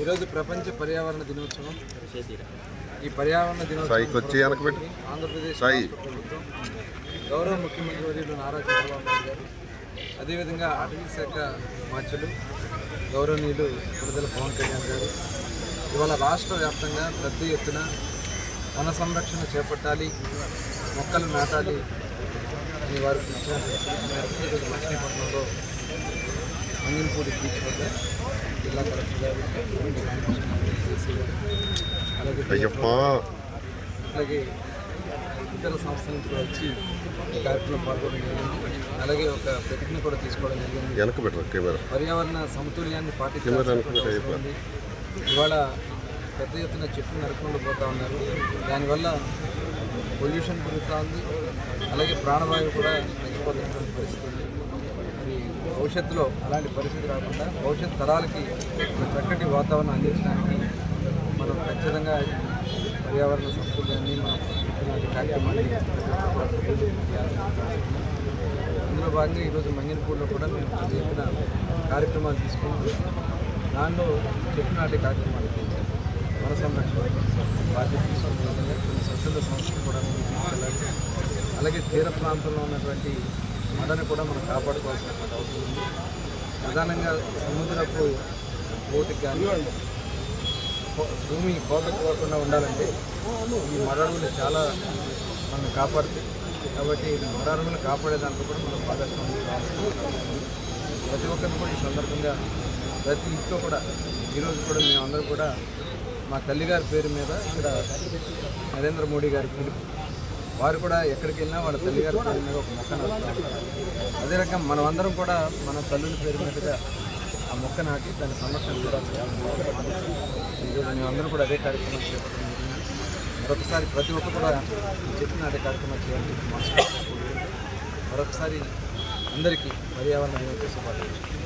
ఈరోజు ప్రపంచ పర్యావరణ దినోత్సవం. ఈ పర్యావరణ దినోత్సవం. ఆంధ్రప్రదేశ్ ప్రభుత్వం గౌరవ ముఖ్యమంత్రి వర్యులు నారా చంద్రబాబు నాయుడు గారు అదేవిధంగా అటవీ శాఖ మార్చులు గౌరవనీయులు విడుదల పవన్ కళ్యాణ్ గారు ఇవాళ రాష్ట్ర వ్యాప్తంగా పెద్ద ఎత్తున వన సంరక్షణ చేపట్టాలి మొక్కలు నాటాలి అని వారు ఇచ్చిన మచిలీపట్నంలో మంగినపూడి బీచ్ వద్ద జిల్లా కలెక్టర్ గారు జేసీ గారు, అలాగే అయ్యప్ప. అలాగే ఇతర సంస్థల నుంచి కూడా వచ్చి ఈ కార్యక్రమం పాల్గొనడం జరిగింది. అలాగే ఒక ప్రతిజ్ఞ కూడా తీసుకోవడం జరిగింది. పర్యావరణ సమతుల్యాన్ని ఉంది. ఇవాళ పెద్ద ఎత్తున చెట్లు నరుకుంటూ పోతా ఉన్నారు. దానివల్ల పొల్యూషన్ పెరుగుతూ ఉంది. అలాగే ప్రాణవాయువు కూడా తగ్గిపోతున్నటువంటి పరిస్థితి భవిష్యత్తులో అలాంటి పరిస్థితి రాకుండా భవిష్యత్ తరాలకి చక్కటి వాతావరణం అందించడానికి మనం ఖచ్చితంగా పర్యావరణ సమతుల్యాన్ని మనం ఇలాంటి కార్యక్రమాన్ని ఇందులో భాగంగా ఈరోజు మంగినపూర్లో కూడా మేము చెప్పిన కార్యక్రమాలు తీసుకుంటూ దానిలో చెట్టు నాటే కార్యక్రమాలు మన సంరక్షణ బాధ్యత తీసుకునే విధంగా కొన్ని స్వచ్ఛంద సంస్థలు కూడా అలాగే తీర ప్రాంతంలో ఉన్నటువంటి మడని కూడా మనం కాపాడుకోవాల్సినటువంటి అవసరం ఉంది. ప్రధానంగా సముద్రపు ఓటికి కానీ భూమి కోతకు పోకుండా ఉండాలంటే ఈ మడడువులు చాలా మనం కాపాడుతాయి కాబట్టి ఈ మడడువులు కాపాడే దాంట్లో కూడా మనం భాగస్వామ్యం ప్రతి ఒక్కరు కూడా ఈ సందర్భంగా ప్రతి ఇంట్లో కూడా ఈరోజు కూడా మేమందరం కూడా మా తల్లిగారి పేరు మీద ఇక్కడ నరేంద్ర మోడీ గారి పిలుపు వారు కూడా ఎక్కడికి వెళ్ళినా వాళ్ళ తల్లిగారి పేరు మీద ఒక మొక్క నాటుతారు అదే రకం మనమందరం కూడా మన తల్లుల పేరు మీదుగా ఆ మొక్క నాటి దాని సంరక్షణ కూడా చేయాలి. ఈరోజు కూడా అదే కార్యక్రమం చేపట్టడం మరొకసారి ప్రతి ఒక్కరు కూడా ఈ చెట్టు నాటే కార్యక్రమం చేయాలని చెప్పి మరొకసారి అందరికీ పర్యావరణ దినోత్సవ శుభాకాంక్షలు.